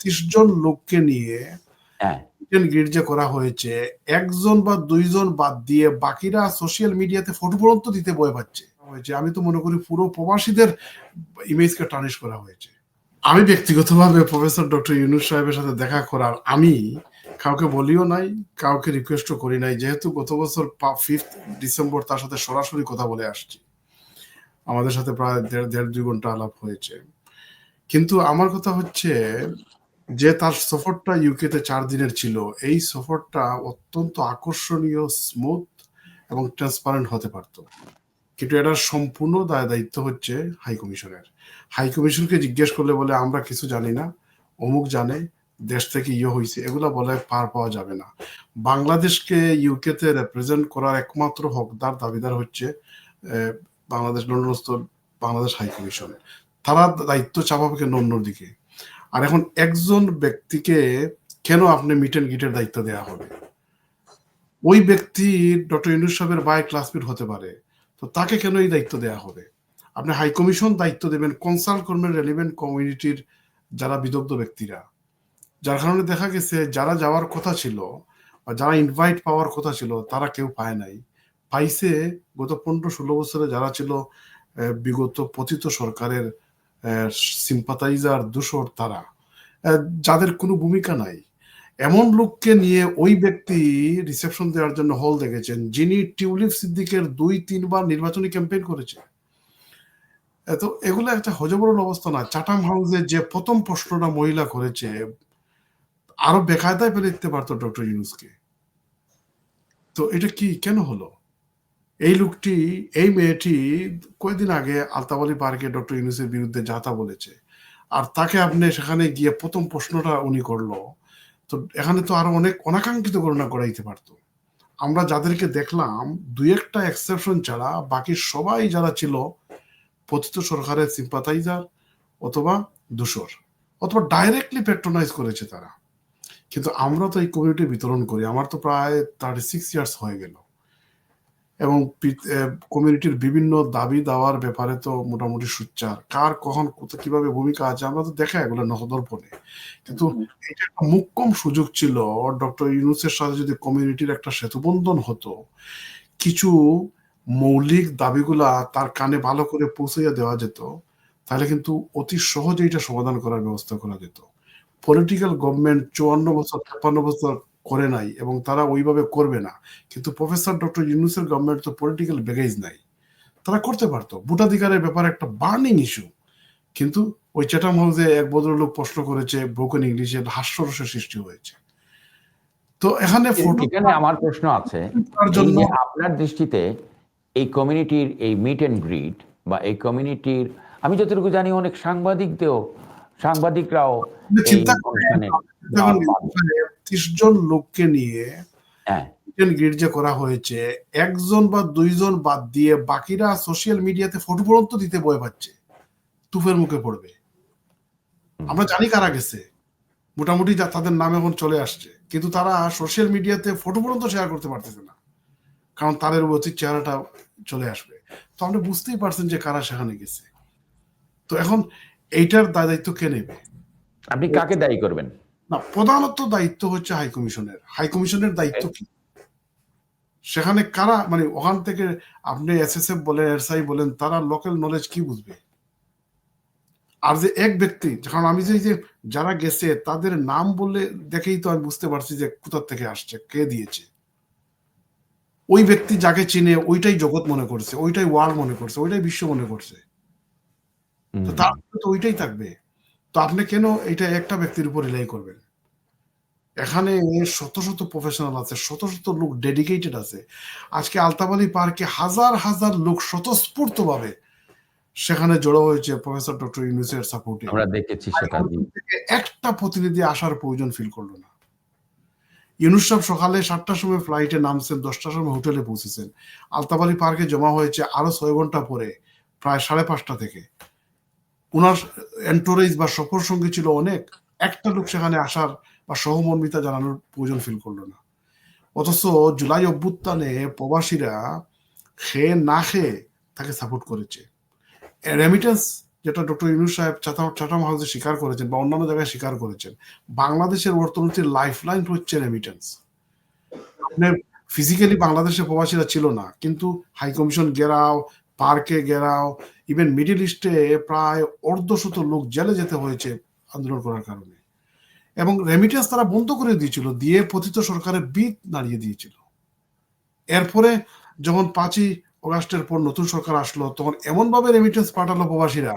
ত্রিশ জন লোককে নিয়ে গির্জা করা হয়েছে। একজন বা দুইজন বাদ দিয়ে বাকিরা সোশ্যাল মিডিয়াতে ফটো পর্যন্ত দিতে বয়ে পাচ্ছে। হয়েছে। আমি তো মনে করি পুরো প্রবাসীদের ইমেজকে টার্নিশ করা হয়েছে। আমি ব্যক্তিগতভাবে প্রফেসর ডক্টর ইউনুস সাহেবের সাথে দেখা করার আমি কাউকে বলিও নাই কাউকে রিকোয়েস্টও করি নাই। যেহেতু গত বছর ফিফথ ডিসেম্বর তার সাথে সরাসরি কথা বলে আসছি। আমাদের সাথে প্রায় দেড় দেড় দুই ঘণ্টা আলাপ হয়েছে। কিন্তু আমার কথা হচ্ছে যে তার সফরটা ইউকেতে চার দিনের ছিল, এই সফরটা অত্যন্ত আকর্ষণীয় স্মুথ এবং ট্রান্সপারেন্ট হতে পারত। কিন্তু এটার সম্পূর্ণ দায় দায়িত্ব হচ্ছে হাই কমিশনের হাই কমিশনকে জিজ্ঞেস করলে বলে, আমরা কিছু জানি না। অমুক জানে, দেশ থেকে ইয়ে হয়েছে এগুলো বলে পার পাওয়া যাবে না। বাংলাদেশকে ইউকেতে রেপ্রেজেন্ট করার একমাত্র হকদার, দাবিদার হচ্ছে বাংলাদেশ লন্ডনস্থ বাংলাদেশ হাই কমিশন তারা দায়িত্ব চাপাবে কেন অন্যদিকে আর এখন একজন ব্যক্তিকে কেন আপনি মিট অ্যান্ড গিটের দায়িত্ব দেওয়া হবে? ওই ব্যক্তি ডক্টর ইউনুস সাহেবের বাই ক্লাসমেট হতে পারে, তো তাকে কেন এই দায়িত্ব দেওয়া হবে? আপনি হাই কমিশন দায়িত্ব দেবেন কনসাল্ট করবেন রেলিভেন্ট কমিউনিটির যারা বিদগ্ধ ব্যক্তিরা। যার কারণে দেখা গেছে যারা যাওয়ার কথা ছিল বা যারা ইনভাইট পাওয়ার কথা ছিল, তারা কেউ পায় নাই। পাইছে গত পনেরো ষোলো বছরে যারা ছিল বিগত পতিত সরকারের সিম্পাথাইজার দূষর তারা। যাদের কোনো ভূমিকা নাই। এমন লোককে নিয়ে ওই ব্যক্তি রিসেপশন দেওয়ার জন্য হল দেখেছেন, যিনি টিউলিপ সিদ্দিকের দুই, তিনবার নির্বাচনী ক্যাম্পেইন করেছে। তো এগুলো একটা হজবরল অবস্থা না। চাটাম হাউসে যে প্রথম প্রশ্নটা মহিলা করেছে, আরও বেকায়দায় ফেলে দিতে পারতো ডক্টর ইউনুসকে তো এটা কি, কেন হলো? এই লোকটি, এই মেয়েটি কয়েকদিন আগে আলতাবালি পার্কে ডক্টর ইউনুসের বিরুদ্ধে যাতা বলেছে। আর তাকে আপনি সেখানে গিয়ে প্রথম প্রশ্নটা উনি করল। তো এখানে তো আরও অনেক অনাকাঙ্ক্ষিত গণনা করাইতে পারতো। আমরা যাদেরকে দেখলাম, দুই একটা এক্সেপশন ছাড়া বাকি সবাই যারা ছিল, পতিত সরকারের সিম্পাথাইজার অথবা দূষর অথবা ডাইরেক্টলি পেট্রোনাইজ করেছে তারা। কিন্তু আমরা তো এই কমিউনিটি বিতরণ করি, আমার তো প্রায় থার্টি সিক্স ইয়ার্স হয়ে গেল। এবং কমিউনিটির বিভিন্ন দাবি দাওয়ার ব্যাপারে তো মোটামুটি সুচ্চার কার কখন কীভাবে ভূমিকা আছে আমরা তো দেখা এগুলো নখদর্পণে। কিন্তু এটা একটা মুখ্যম সুযোগ ছিল ডক্টর ইউনুসের সাথে যদি কমিউনিটির একটা সেতুবন্ধন হতো কিছু মৌলিক দাবিগুলা তার কানে ভালো করে পৌঁছাইয়া দেওয়া যেত তাহলে কিন্তু অতি সহজে এটা সমাধান করার ব্যবস্থা করা যেত। পলিটিক্যাল গভর্নমেন্ট চুয়ান্ন বছর ছাপ্পান্ন বছর করে নাই এবং তারা ওইভাবে করবে না। কিন্তু প্রফেসর ডক্টর ইউনুসের গভর্নমেন্ট তো পলিটিক্যাল ব্যাগেজ নাই। তারা করতে পারতো। ভোটাধিকারের ব্যাপারে একটা বার্নিং ইস্যু কিন্তু ওই চ্যাটাম হাউসে এক ভদ্রলোক প্রশ্ন করেছে ব্রোকেন ইংলিশে হাস্যরসের সৃষ্টি হয়েছে। তো এখানে এখানে আমার প্রশ্ন আছে আপনার দৃষ্টিতে এই কমিউনিটির এই মিট এন্ড গ্রিট বা এই কমিউনিটির আমি যতটুকু জানি অনেক সাংবাদিকদেরও সাংবাদিকরাও চিন্তা ত্রিশ জন লোককে নিয়ে গ্রিড যে করা হয়েছে একজন বা দুইজন বাদ দিয়ে বাকিরা সোশ্যাল মিডিয়াতে ফটো পর্যন্ত দিতে পাচ্ছে তুফের মুখে পড়বে। আমরা জানি কারা গেছে মোটামুটি তাদের নাম এখন চলে আসছে কিন্তু তারা সোশ্যাল মিডিয়াতে ফটো পর্যন্ত শেয়ার করতে পারতেছে না কারণ তাদের চেহারাটা চলে আসবে। তো আপনি বুঝতেই পারছেন যে কারা সেখানে গেছে। তো এখন এইটার দায়িত্ব কে নেবে? আপনি কাকে দায়ী করবেন? না প্রধানত দায়িত্ব হচ্ছে হাই কমিশনের। হাই কমিশনের দায়িত্ব কি? সেখানে কারা মানে ওখান থেকে আপনি এস এস এফ বলেন এসআই বলেন তারা লোকাল নলেজ কি বুঝবে? আর যে এক ব্যক্তি কারণ আমি যে যারা গেছে তাদের নাম বললে দেখেই তো আমি বুঝতে পারছি যে কোথার থেকে আসছে কে দিয়েছে। ওই ব্যক্তি যাকে চিনে ওইটাই জগৎ মনে করছে ওইটাই ওয়ার্ল্ড মনে করছে ওইটাই বিশ্ব মনে করছে। তো তার তো ওইটাই থাকবে। তো আপনি কেন এটা একটা ব্যক্তির উপর রিলাই করবেন? এখানে শত শত প্রফেশনাল আছে শত শত লোক ডেডিকেটেড আছে। আজকে আলতাবালি পার্কে হাজার হাজার লোক স্বতঃস্ফূর্ত ভাবে সেখানে জড়ো হয়েছে প্রফেসর ডক্টর ইউনুসের সাপোর্টে আমরা দেখেছি সেটা একটা প্রতিনিধি আসার প্রয়োজন ফিল করল না। ইউনুস সাহেব সকালে সাতটার সময় ফ্লাইটে নামছেন দশটার সময় হোটেলে পৌঁছেছেন। আলতাবালি পার্কে জমা হয়েছে আরও ছয় ঘণ্টা পরে প্রায় সাড়ে পাঁচটা থেকে। ওনার এন্টোরেজ বা সফর সঙ্গী ছিল অনেক, একটা লোক সেখানে আসার বা সহমর্মিতা জানানোর প্রয়োজন ফিল করল না। অথচ জুলাই অভ্যুত্থানে প্রবাসীরা খেয়ে না খেয়ে তাকে সাপোর্ট করেছে। রেমিটেন্স যেটা ডক্টর ইউনুস সাহেব চাটাম চাটাম হাউসে স্বীকার করেছেন বা অন্যান্য জায়গায় স্বীকার করেছেন, বাংলাদেশের অর্থনীতির লাইফ লাইন হচ্ছে রেমিটেন্স ফিজিক্যালি বাংলাদেশে প্রবাসীরা ছিল না, কিন্তু হাই কমিশন গেরাও পার্কে গেরাও ইভেন মিডিল ইস্টে প্রায় অর্ধশত লোক জেলে যেতে হয়েছে আন্দোলন করার কারণে। এবং রেমিটেন্স তারা বন্ধ করে দিয়েছিল, দিয়ে পতিত সরকারের বিদ নাড়িয়ে দিয়েছিল। এরপরে যখন পাঁচই অগাস্টের পর নতুন সরকার আসলো, তখন এমনভাবে রেমিটেন্স পাঠালো প্রবাসীরা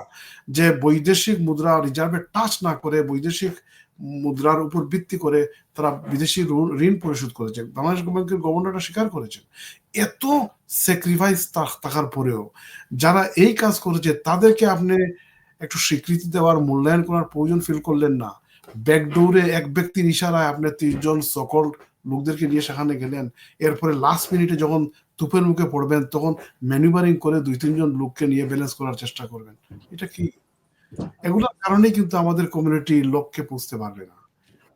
যে বৈদেশিক মুদ্রা রিজার্ভে টাচ না করে বৈদেশিক মুদ্রার উপর ভিত্তি করে তারা বিদেশি ঋণ- পরিশোধ করেছে। বাংলাদেশ ব্যাংকের গভর্নরটা স্বীকার করেছেন। এত স্যাক্রিফাইস থাকার পরেও যারা এই কাজ করেছে, তাদেরকে আপনি একটু স্বীকৃতি দেওয়ার, মূল্যায়ন করার প্রয়োজন ফিল করলেন না। ব্যাকডোরে এক ব্যক্তির ইশারায় আপনি তিনজন সকল লোকদেরকে নিয়ে সেখানে গেলেন। এরপরে লাস্ট মিনিটে যখন তুপের মুখে পড়বেন, তখন ম্যানুভারিং করে দুই তিনজন লোককে নিয়ে ব্যালেন্স করার চেষ্টা করবেন। এটা কি এগুলোর কারণেই কিন্তু আমাদের কমিউনিটি লক্ষ্যে পৌঁছতে পারবে না।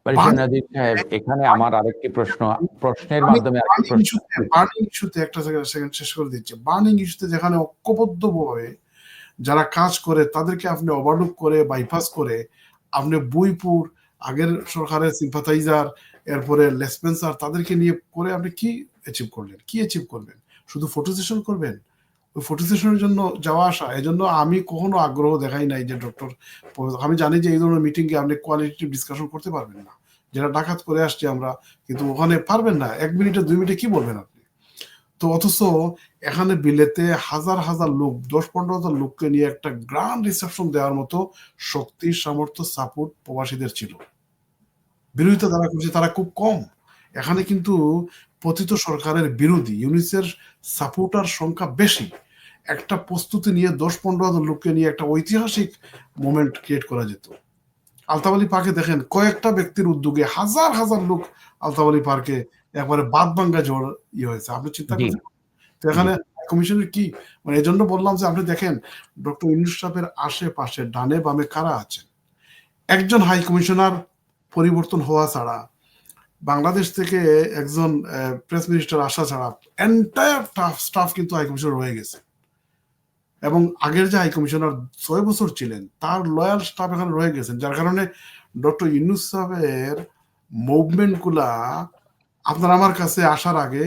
সাহেব এখানে আমার আরেকটি প্রশ্ন প্রশ্নের মাধ্যমে বার্নিং ইস্যুতে একটা সেকেন্ড শেষ করে দিচ্ছে। বার্নিং ইস্যুতে যেখানে ঐক্যবদ্ধভাবে যারা কাজ করে তাদেরকে আপনি ওভারলুক করে বাইপাস করে আপনি বইপুর আগের সরকারের সিম্পাথাইজার এরপরে লেসপেন্সার তাদেরকে নিয়ে করে আপনি কি অ্যাচিভ করলেন? কি অ্যাচিভ করবেন শুধু ফটো সেশন করবেন? ফটো সেশনের জন্য যাওয়া আসা, এজন্য আমি কখনো আগ্রহ দেখাই নাই যে ডক্টর আমি জানি যে এই ধরনের মিটিংয়ে আপনি কোয়ালিটিভ ডিসকাশন করতে পারবেন না। যেটা ডাকাত করে আসছি আমরা, কিন্তু ওখানে পারবেন না। এক মিনিটে, দুই মিনিটে কি বলবেন আপনি? তো অথচ এখানে বিলেতে হাজার হাজার লোক, দশ পনেরো হাজার লোককে নিয়ে একটা গ্রান্ড রিসেপশন দেওয়ার মতো শক্তি, সামর্থ্য সাপোর্ট প্রবাসীদের ছিল। বিরোধিতা যারা করছে, তারা খুব কম। এখানে কিন্তু পতিত সরকারের বিরোধী ইউনিসের সাপোর্টার সংখ্যা বেশি। একটা প্রস্তুতি নিয়ে দশ পনেরো হাজার লোককে নিয়ে একটা ঐতিহাসিক মোমেন্ট ক্রিয়েট করা যেত। আলতাফ আলী পার্কে দেখেন কয়েকটা ব্যক্তির উদ্যোগে হাজার হাজার লোক আলতাফ আলী পার্কে একবারে বাদ ভাঙ্গা ঝড় ইয়ে হয়েছে। আপনি চিন্তা করছেন? তো এখানে কমিশনের কি? মানে এই জন্য বললাম যে আপনি দেখেন ডক্টর ইউনুস সাহেবের আশেপাশে ডানে বামে কারা আছেন? একজন হাই কমিশনার পরিবর্তন হওয়া ছাড়া বাংলাদেশ থেকে একজন প্রেস মিনিস্টার আসা ছাড়া এন্টায়ার স্টাফ কিন্তু হাই কমিশনার হয়ে গেছে। এবং আগের যে হাই কমিশনার ছয় বছর ছিলেন তার লয়াল স্টাফ এখানে রয়ে গেছেন যার কারণে ডক্টর ইউনুস সাহেবের মুভমেন্টগুলা আপনার আমার কাছে আসার আগে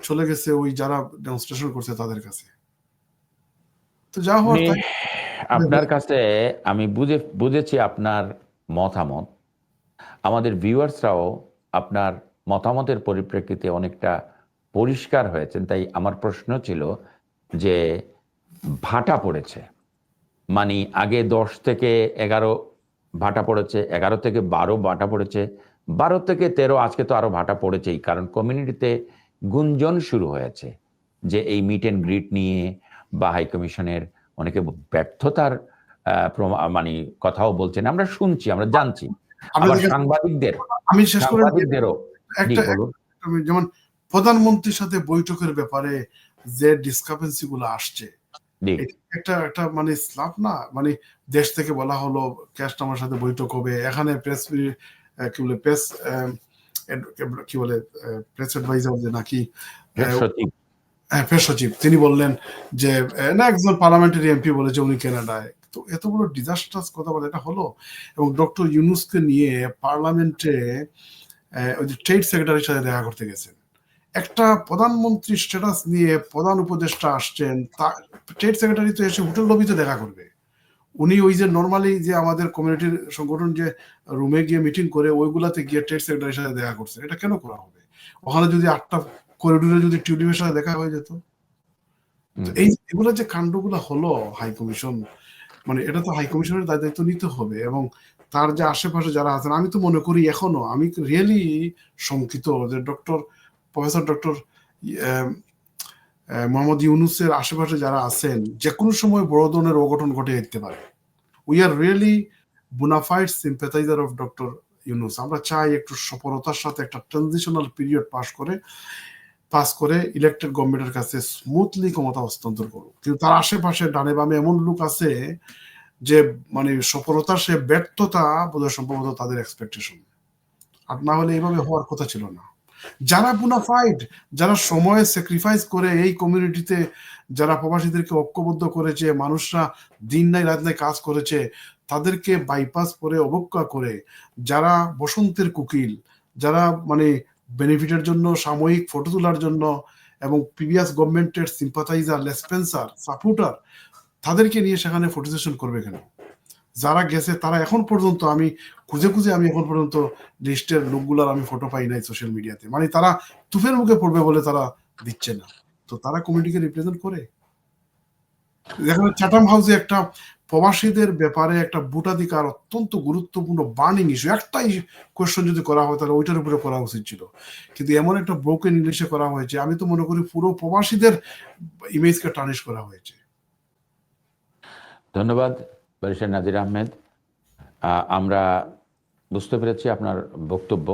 চলে গেছে ওই যারা ডেমনস্ট্রেশন করছে তাদের কাছে। তো যা হওয়ার আপনার কাছে আমি বুঝে বুঝেছি আপনার মতামত। আমাদের ভিউয়ার্সরাও আপনার মতামতের পরিপ্রেক্ষিতে অনেকটা পরিষ্কার হয়েছেন তাই আমার প্রশ্ন ছিল যে ভাটা পড়েছে। মানে আগে দশ থেকে এগারো ভাটা পড়েছে এগারো থেকে বারো ভাটা পড়েছে বারো থেকে তেরো আজকে তো আরও ভাটা পড়েছেই কারণ কমিউনিটিতে গুঞ্জন শুরু হয়েছে যে এই মিট অ্যান্ড গ্রিট নিয়ে বা হাইকমিশনের অনেকে ব্যর্থতার মানে কথাও বলছেন আমরা শুনছি আমরা জানছি। আবার সাংবাদিকদের আমি শেষ করে সাংবাদিকদেরও যেমন প্রধানমন্ত্রীর সাথে বৈঠকের ব্যাপারে যে ডিসকাপেন্সি গুলো আসছে একটা একটা মানে স্লাপ না? মানে দেশ থেকে বলা হলো ক্যাশ আমার সাথে বৈঠক হবে। এখানে প্রেস কি বলে প্রেস কি বলে প্রেস অ্যাডভাইজার যে নাকি সত্যি হ্যাঁ প্রেস সচিব। তিনি বললেন যে না একজন পার্লামেন্টারি এমপি বলেছে উনি কানাডায় তো এত বড় ডিজাস্টার্স কথা বলে এটা হলো? এবং ডক্টর ইউনুসকে নিয়ে পার্লামেন্টে ওই যে ট্রেড সেক্রেটারির সাথে দেখা করতে গেছেন। একটা প্রধানমন্ত্রী স্ট্যাটাস নিয়ে প্রধান উপদেষ্টা আসছেন তা ট্রেড সেক্রেটারি তো এসে হোটেল লবিতে দেখা করবে। উনি ওই যে নর্মালি যে আমাদের কমিউনিটির সংগঠন যে রুমে গিয়ে মিটিং করে ওইগুলাতে গিয়ে ট্রেড সেক্রেটারির সাথে দেখা করছে। এটা কেন করা হবে? ওখানে যদি আটটা করিডোরে যদি টিউলিপের সাথে দেখা হয়ে যেত। এই এগুলো যে কাণ্ডগুলো হলো হাই কমিশন মানে এটা তো হাই কমিশনের দায়িত্ব নিতে হবে এবং তার যে আশেপাশে যারা আছেন আমি তো মনে করি এখনও আমি রিয়েলি শঙ্কিত যে ডক্টর প্রফেসর ডক্টর মোহাম্মদ ইউনুসের আশেপাশে যারা আছেন, যে কোনো সময় বড় ধরনের অঘটন ঘটে যেতে পারে। We are really bona fide sympathiser of doctor Yunus আমরা চাই একটু সফলতার সাথে একটা ট্রানজিশনাল পিরিয়ড পাস করে পাস করে ইলেক্টেড গভর্নমেন্টের কাছে স্মুথলি ক্ষমতা হস্তান্তর করুক। কিন্তু তার আশেপাশে ডানে বামে এমন লোক আছে যে মানে সফলতার সে ব্যর্থতা বোধহয় সম্ভবত তাদের এক্সপেকটেশন আর না হলে এইভাবে হওয়ার কথা ছিল না। যারা বুনাফাইড যারা সময় স্যাক্রিফাইস করে এই কমিউনিটিতে যারা প্রবাসীদেরকে ঐক্যবদ্ধ করেছে, মানুষরা দিন নাই, রাত নাই কাজ করেছে, তাদেরকে বাইপাস করে, অবজ্ঞা করে, যারা বসন্তের কুকিল, যারা মানে বেনিফিটের জন্য, সাময়িক ফটো তোলার জন্য এবং প্রিভিয়াস গভর্নমেন্টের সিম্পাথাইজার লেসপেন্সার সাপোর্টার তাদেরকে নিয়ে সেখানে ফটো সেশন করবে কেন? যারা গেছে, তারা এখন পর্যন্ত আমি, খুঁজে খুঁজে আমি এখন পর্যন্ত লিস্টের লোকগুলার আমি ফটো পাই নাই সোশ্যাল মিডিয়াতে মানে তারা তুফের মুখে পড়বে বলে তারা দিচ্ছে না। তো তারা কমিটিকে রিপ্রেজেন্ট করে? চ্যাটাম হাউসে একটা প্রবাসীদের ব্যাপারে একটা ভোটাধিকার অত্যন্ত গুরুত্বপূর্ণ বার্নিং ইস্যু একটাই কোয়েশ্চেন যদি করা হয়, তাহলে ওইটার উপরে করা উচিত ছিল। কিন্তু এমন একটা ব্রোকেন ইংলিশে করা হয়েছে, আমি তো মনে করি পুরো প্রবাসীদের ইমেজকে টার্নিশ করা হয়েছে। ধন্যবাদ। ব্যারিস্টার নাজির আহমেদ আমরা বুঝতে পেরেছি আপনার বক্তব্য।